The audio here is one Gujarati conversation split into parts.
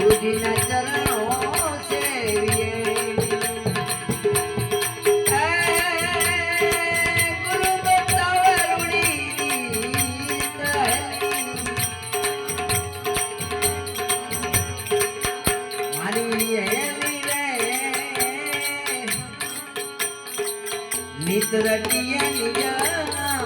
યુધિના ચરણો સેવીએ. મિત્ર નિય નિજના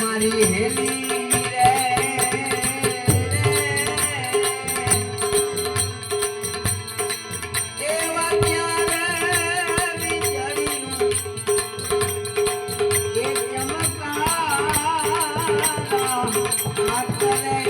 મારી હેલી மக்களே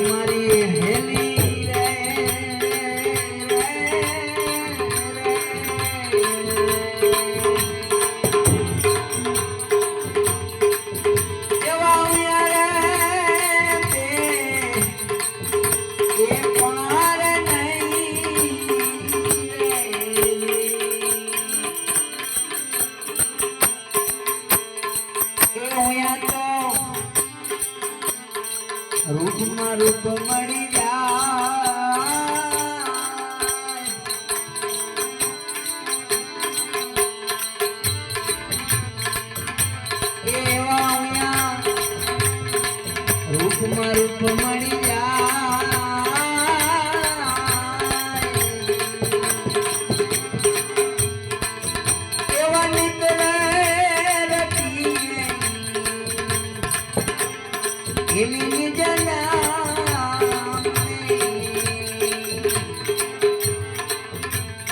મારી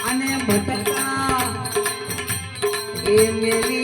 અને ભટકા એ મેલી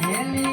મારી